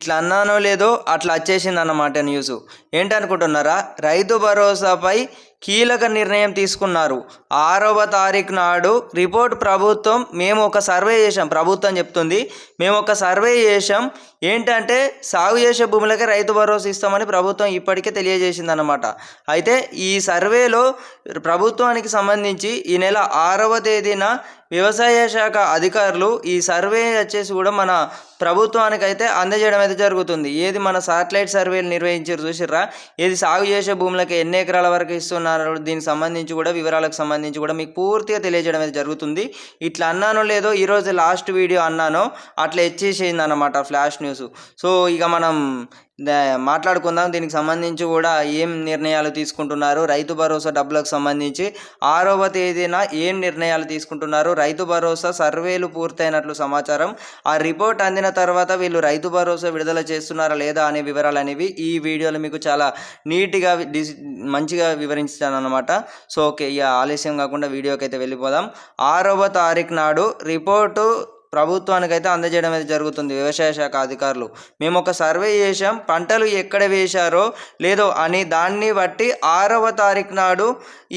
ఇట్లా అన్నానో లేదో అట్లా వచ్చేసింది అన్నమాట న్యూస్. ఏంటనుకుంటున్నారా? రైతు భరోసాపై కీలక నిర్ణయం తీసుకున్నారు. ఆరవ తారీఖు నాడు రిపోర్ట్ ప్రభుత్వం మేము ఒక సర్వే చేసాం ప్రభుత్వం చెప్తుంది మేము ఒక సర్వే చేసాం ఏంటంటే సాగు చేసే భూములకే రైతు భరోసా ఇస్తామని ప్రభుత్వం ఇప్పటికే తెలియజేసింది అన్నమాట అయితే ఈ సర్వేలో ప్రభుత్వానికి సంబంధించి ఈ నెల ఆరవ తేదీన వ్యవసాయ శాఖ అధికారులు ఈ సర్వే వచ్చేసి కూడా మన ప్రభుత్వానికి అయితే అందజేయడం అయితే జరుగుతుంది. ఏది మన సాటిలైట్ సర్వేలు నిర్వహించారు చూసిర్రా? ఏది సాగు చేసే భూములకి ఎన్ని ఎకరాల వరకు ఇస్తున్నారు? దీనికి సంబంధించి కూడా వివరాలకు సంబంధించి కూడా మీకు పూర్తిగా తెలియజేయడం అయితే జరుగుతుంది. ఇట్లా అన్నానో లేదో ఈరోజు లాస్ట్ వీడియో అన్నానో అట్లా ఇచ్చేసేయింది అనమాట ఫ్లాష్ న్యూస్. సో ఇక మనం మాట్లాడుకుందాం. దీనికి సంబంధించి కూడా ఏం నిర్ణయాలు తీసుకుంటున్నారు? రైతు భరోసా డబ్బులకు సంబంధించి ఆరవ తేదీన ఏం నిర్ణయాలు తీసుకుంటున్నారు? రైతు భరోసా సర్వేలు పూర్తయినట్లు సమాచారం. ఆ రిపోర్ట్ అందిన తర్వాత వీళ్ళు రైతు భరోసా విడుదల చేస్తున్నారా లేదా అనే వివరాలు అనేవి ఈ వీడియోలో మీకు చాలా నీట్గా మంచిగా వివరించాను అనమాట సో ఓకే ఇక ఆలస్యం కాకుండా వీడియోకి అయితే వెళ్ళిపోదాం. ఆరవ తారీఖు నాడు రిపోర్టు ప్రభుత్వానికి అయితే అందజేయడం అయితే జరుగుతుంది. వ్యవసాయ శాఖ అధికారులు. మేము ఒక సర్వే చేసాం పంటలు ఎక్కడ వేశారో లేదో అని దాన్ని బట్టి ఆరవ తారీఖు నాడు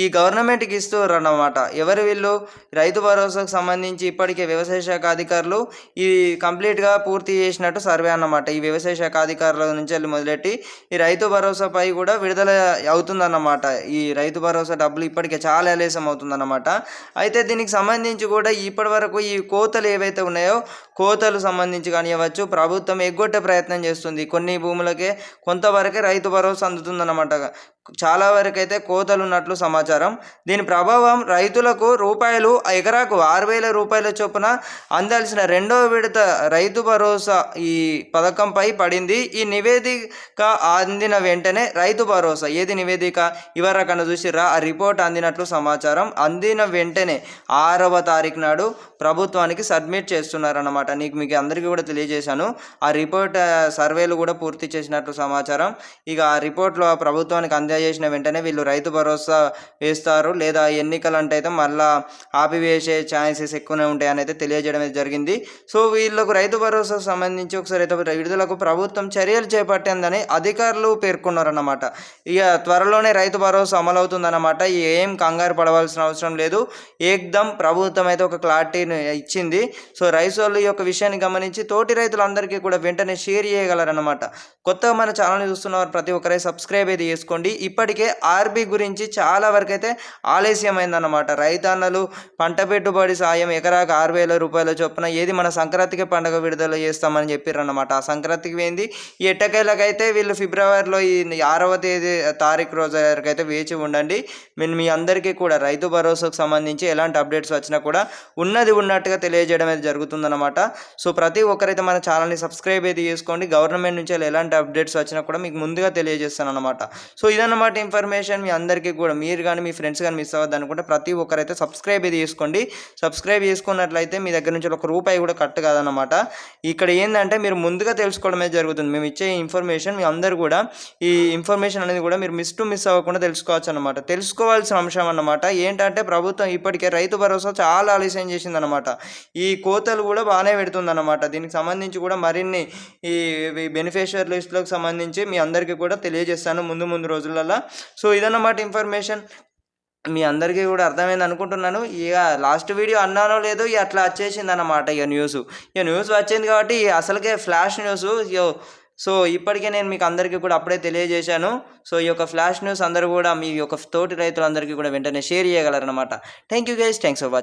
ఈ గవర్నమెంట్కి ఇస్తారు అన్నమాట ఎవరు వీళ్ళు? రైతు భరోసాకు సంబంధించి ఇప్పటికే వ్యవసాయ శాఖ అధికారులు ఈ కంప్లీట్గా పూర్తి చేసినట్టు సర్వే అన్నమాట. ఈ వ్యవసాయ శాఖ అధికారుల నుంచి వెళ్ళి మొదలెట్టి ఈ రైతు భరోసాపై కూడా విడుదల అవుతుందన్నమాట. ఈ రైతు భరోసా డబ్బులు ఇప్పటికే చాలా ఆలస్యం అవుతుందన్నమాట అయితే దీనికి సంబంధించి కూడా ఇప్పటి వరకు ఈ కోతలు ఏవైతే ఉన్నాయో కోతలు సంబంధించి కానివ్వచ్చు ప్రభుత్వం ఎగ్గొట్టే ప్రయత్నం చేస్తుంది. కొన్ని భూములకే కొంతవరకే రైతు భరోసా అందుతుందన్నమాట. చాలా వరకైతే కోతలు ఉన్నట్లు సమాచారం. దీని ప్రభావం రైతులకు రూపాయలు ఎకరాకు ఆరు వేల రూపాయల చొప్పున అందాల్సిన రెండవ విడత రైతు భరోసా ఈ పథకంపై పడింది. ఈ నివేదిక అందిన వెంటనే రైతు భరోసా. ఏది నివేదిక? ఇవరకన్నా చూసిర్రా? ఆ రిపోర్ట్ అందినట్లు సమాచారం. అందిన వెంటనే ఆరవ తారీఖు నాడు ప్రభుత్వానికి సబ్మిట్ చేస్తున్నారన్నమాట. నీకు మీకు అందరికీ కూడా తెలియజేశాను. ఆ రిపోర్ట్ సర్వేలు కూడా పూర్తి చేసినట్లు సమాచారం. ఇక ఆ రిపోర్ట్లో ప్రభుత్వానికి అంది చేసిన వెంటనే వీళ్ళు రైతు భరోసా వేస్తారు. లేదా ఎన్నికలు అంటే అయితే మళ్ళా ఆపివేసే ఛాన్సెస్ ఎక్కువనే ఉంటాయని అయితే తెలియజేయడం జరిగింది. సో వీళ్ళకు రైతు భరోసా సంబంధించి ఒకసారి అయితే విడుదలకు ప్రభుత్వం చర్యలు చేపట్టిందని అధికారులు పేర్కొన్నారన్నమాట. ఇక త్వరలోనే రైతు భరోసా అమలవుతుందన్నమాట. ఏం కంగారు పడవలసిన అవసరం లేదు. ఏకదం ప్రభుత్వం అయితే ఒక క్లారిటీని ఇచ్చింది. సో రైతులు ఈ యొక్క విషయాన్ని గమనించి తోటి రైతులందరికీ కూడా వెంటనే షేర్ చేయగలరన్నమాట. కొత్తగా మన ఛానల్ని చూస్తున్న ప్రతి ఒక్కరే సబ్స్క్రైబ్ అయితే చేసుకోండి. ఇప్పటికే ఆర్బీ గురించి చాలా వరకైతే ఆలస్యమైందన్నమాట. రైతన్నలు పంట పెట్టుబడి సాయం ఎకరాకు ఆరు వేల రూపాయల చొప్పున ఏది మన సంక్రాంతికి పండుగ విడుదల చేస్తామని చెప్పారన్నమాట ఆ సంక్రాంతికి పోయింది. ఈ ఎట్టకేలకైతే వీళ్ళు ఫిబ్రవరిలో ఈ ఆరవ తేదీ తారీఖు రోజు వరకు అయితే వేచి ఉండండి. నేను మీ అందరికీ కూడా రైతు భరోసాకు సంబంధించి ఎలాంటి అప్డేట్స్ వచ్చినా కూడా ఉన్నది ఉన్నట్టుగా తెలియజేయడం అయితే జరుగుతుందన్నమాట. సో ప్రతి ఒక్కరైతే మన ఛానల్ని సబ్స్క్రైబ్ అయితే చేసుకోండి. గవర్నమెంట్ నుంచి ఎలాంటి అప్డేట్స్ వచ్చినా కూడా మీకు ముందుగా తెలియజేస్తాను అనమాట సో ఇదన్నమాట ఇన్ఫర్మేషన్ మీ అందరికీ కూడా. మీరు కానీ మీ ఫ్రెండ్స్ కానీ మిస్ అవ్వద్దు అనుకుంటే ప్రతి ఒక్కరైతే సబ్స్క్రైబ్ చేసుకోండి. సబ్స్క్రైబ్ చేసుకున్నట్లయితే మీ దగ్గర నుంచి ఒక రూపాయి కూడా కట్ కాదనమాట ఇక్కడ ఏంటంటే మీరు ముందుగా తెలుసుకోవడమే జరుగుతుంది. మేము ఇచ్చే ఇన్ఫర్మేషన్ మీ అందరు కూడా ఈ ఇన్ఫర్మేషన్ అనేది కూడా మీరు మిస్ టు మిస్ అవ్వకుండా తెలుసుకోవచ్చు అనమాట తెలుసుకోవాల్సిన అంశం అన్నమాట. ఏంటంటే ప్రభుత్వం ఇప్పటికే రైతు భరోసా చాలా ఆలస్యం చేసిందనమాట ఈ కోతలు కూడా బాగానే పెడుతుందన్నమాట. దీనికి సంబంధించి కూడా మరిన్ని ఈ బెనిఫిషియర్ లిస్టులకు సంబంధించి మీ అందరికీ కూడా తెలియజేస్తాను. ముందు ముందు రోజుల్లో సో ఇదన్నమాట ఇన్ఫర్మేషన్ మీ అందరికీ కూడా అర్థమైంది అనుకుంటున్నాను. ఇక లాస్ట్ వీడియో అన్నానో లేదో ఇక అట్లా వచ్చేసింది అన్నమాట ఇక న్యూస్ ఇక న్యూస్ వచ్చింది కాబట్టి అసలుకే ఫ్లాష్ న్యూస్ సో ఇప్పటికే నేను మీకు అందరికీ కూడా అప్పుడే తెలియజేశాను. సో ఈ యొక్క ఫ్లాష్ న్యూస్ అందరూ కూడా మీ యొక్క తోటి రైతులందరికీ కూడా వెంటనే share చేయగలరనమాట thank you guys thanks for watching